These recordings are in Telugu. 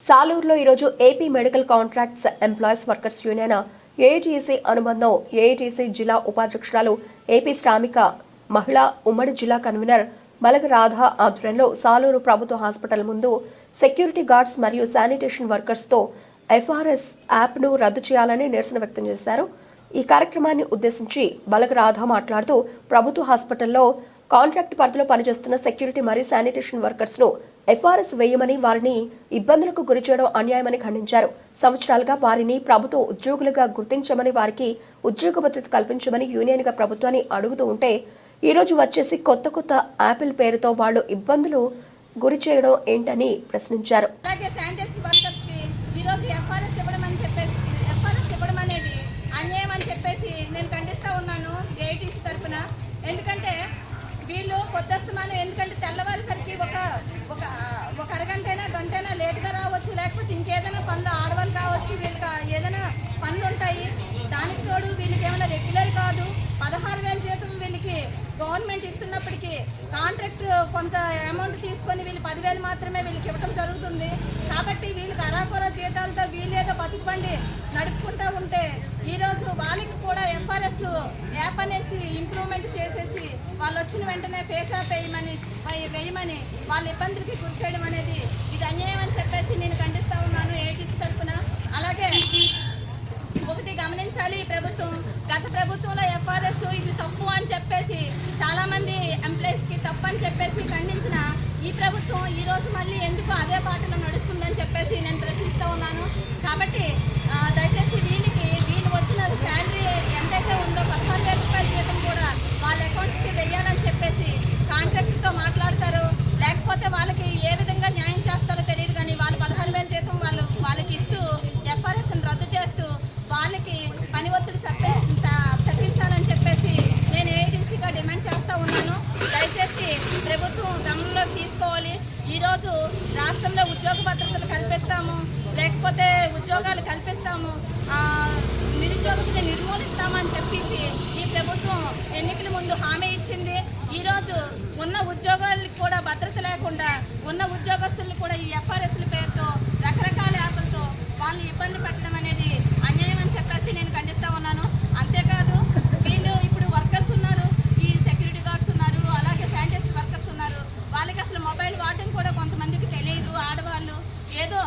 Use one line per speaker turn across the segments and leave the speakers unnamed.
సాలూరులో ఈరోజు AP medical contracts employees workers union AITC అనుబంధం ఏఐటీసీ జిల్లా ఉపాధ్యక్షురాలు ఏపీ శ్రామిక మహిళా ఉమ్మడి జిల్లా కన్వీనర్ మలగ రాధ ఆధ్వర్యంలో సాలూరు ప్రభుత్వ హాస్పిటల్ ముందు సెక్యూరిటీ గార్డ్స్ మరియు శానిటేషన్ వర్కర్స్తో ఎఫ్ఆర్ఎస్ యాప్ను రద్దు చేయాలని నిరసన వ్యక్తం చేశారు. ఈ కార్యక్రమాన్ని ఉద్దేశించి బలగ రాధ మాట్లాడుతూ ప్రభుత్వ హాస్పిటల్లో కాంట్రాక్ట్ పరిధిలో పనిచేస్తున్న సెక్యూరిటీ మరియు శానిటేషన్ వర్కర్స్ను ఎఫ్ఆర్ఎస్ వేయమని వారిని ఇబ్బందులకు గురి చేయడం అన్యాయమని ఖండించారు. సంవత్సరాలుగా వారిని ప్రభుత్వ ఉద్యోగులుగా గుర్తించమని వారికి ఉద్యోగ భద్రత కల్పించమని యూనియన్గా ప్రభుత్వాన్ని అడుగుతూ ఉంటే ఈ రోజు వచ్చేసి కొత్త కొత్త యాపిల్ పేరుతో వాళ్ళు ఇబ్బందులు గురి చేయడం ఏంటని ప్రశ్నించారు
అలాగే శానిటైజ్ వర్కర్స్కి ఈరోజు ఎఫ్ఆర్ఎస్ ఇవ్వడం అని చెప్పేసి ఎఫ్ఆర్ఎస్ ఇవ్వడం అనేది అన్యాయం అని చెప్పేసి నేను ఖండిస్తా ఉన్నాను జేఐటీసీ తరఫున ఎందుకంటే వీళ్ళు పొద్దుస్తమానం ఎందుకంటే తెల్లవారేసరికి ఒక ఒక ఒక అరగంటైనా గంటైనా లేట్గా రావచ్చు లేకపోతే ఇంకేదైనా పనులు ఆడవాళ్ళు కావచ్చు వీళ్ళకి ఏదైనా పనులు ఉంటాయి దానికి తోడు వీళ్ళకి ఏమైనా రెగ్యులర్ కాదు పదహారు వేల జీతం వీళ్ళకి గవర్నమెంట్ కాంట్రాక్ట్ కొంత అమౌంట్ తీసుకొని వీళ్ళు పదివేలు మాత్రమే వీళ్ళకి ఇవ్వడం జరుగుతుంది. కాబట్టి వీళ్ళకి అరాకొర జీతాలతో వీళ్ళేదో బతుకుబండి నడుపుకుంటూ ఉంటే ఈరోజు వాళ్ళకి కూడా ఎఫ్ఆర్ఎస్ యాప్ అనేసి ఇంప్రూవ్మెంట్ చేసేసి వాళ్ళు వచ్చిన వెంటనే ఫేస్ ఆఫ్ వేయమని వేయమని వాళ్ళ ఇబ్బందులకి గురి చేయడం అనేది ఇది అన్యాయం అని చెప్పేసి నేను ఖండిస్తూ ఉన్నాను ఏటీసీ తరఫున. అలాగే ఒకటి గమనించాలి ఈ ప్రభుత్వం. గత ప్రభుత్వంలో ఎఫ్ఆర్ఎస్ ఇది తప్పు అని చెప్పేసి చాలా మంది ఎంప్లాయీస్కి కి చెప్పేసి ఖండించిన ఈ ప్రభుత్వం ఈ రోజు మళ్ళీ ఎందుకు అదే బాటలో నడుస్తుందని చెప్పేసి నేను ప్రశ్నిస్తూ ఉన్నాను. కాబట్టి దయచేసి వీళ్ళకి వీళ్ళు వచ్చిన శాలరీ ఎంతైతే ఉందో పదహారు వేల రూపాయల జీతం కూడా వాళ్ళ అకౌంట్స్కి వెయ్యాలని చెప్పేసి కాంట్రాక్ట్తో మాట్లాడతారు లేకపోతే వాళ్ళకి ఏ విధంగా న్యాయం చేస్తారో తెలియదు కానీ వాళ్ళు పదహారు వేల జీతం వాళ్ళు వాళ్ళకి ఇస్తూ ఎఫ్ఆర్ఎస్ని రద్దు చేస్తూ వాళ్ళకి పని ఒత్తిడి తప్పే త- తగ్గించాలని చెప్పేసి నేను ఏడీసీగా డిమాండ్ చేస్తూ ఉన్నాను దయచేసి ప్రభుత్వం గమనంలోకి తీసుకోవాలి ఈరోజు రాష్ట్రంలో ఉద్యోగ భద్రతలు కల్పిస్తాము లేకపోతే ఉద్యోగాలు కల్పిస్తాము ఆ, నిరుద్యోగతని నిర్మూలిస్తామని చెప్పేసి ఈ ప్రభుత్వం ఎన్నికల ముందు హామీ ఇచ్చింది. ఈరోజు ఉన్న ఉద్యోగాలకు కూడా భద్రత లేకుండా ఉన్న ఉద్యోగస్తులు కూడా ఈ ఎఫ్ఆర్ఎస్ పేరుతో రకరకాల యాప్లతో వాళ్ళని ఇబ్బంది పెట్టడం అనేది అన్యాయం అని చెప్పేసి నేను ఖండిస్తా ఉన్నాను అంతేకాదు వీళ్ళు ఇప్పుడు వర్కర్స్ ఉన్నారు ఈ సెక్యూరిటీ గార్డ్స్ ఉన్నారు అలాగే శానిటైజర్ వర్కర్స్ ఉన్నారు వాళ్ళకి అసలు మొబైల్ వాడడం కూడా కొంతమందికి తెలియదు ఆడవాళ్ళు ఏదో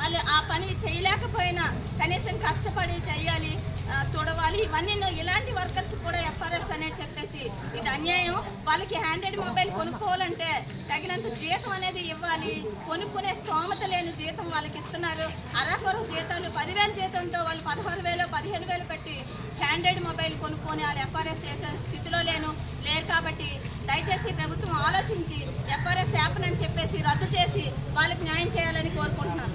వాళ్ళు ఆ పని చేయలేకపోయినా కనీసం కష్టపడి చేయాలి తుడవాలి ఇవన్నీ ఇలాంటి వర్కర్స్ కూడా ఎఫ్ఆర్ఎస్ అనేది చెప్పేసి ఇది అన్యాయం. వాళ్ళకి హ్యాండెడ్ మొబైల్ కొనుక్కోవాలంటే తగినంత జీతం అనేది ఇవ్వాలి. కొనుక్కునే స్తోమత లేని జీతం వాళ్ళకి ఇస్తున్నారు. అరకొరకు జీతాలు పదివేల జీతంతో వాళ్ళు పదహారు వేలు పదిహేను వేలు పెట్టి హ్యాండెడ్ మొబైల్ కొనుక్కొని వాళ్ళు ఎఫ్ఆర్ఎస్ చేసే స్థితిలో లేను. లేరు కాబట్టి దయచేసి ప్రభుత్వం ఆలోచించి ఎఫ్ఆర్ఎస్ యాప్ అని చెప్పేసి రద్దు చేసి వాళ్ళకి న్యాయం చేయాలని కోరుకుంటున్నాను.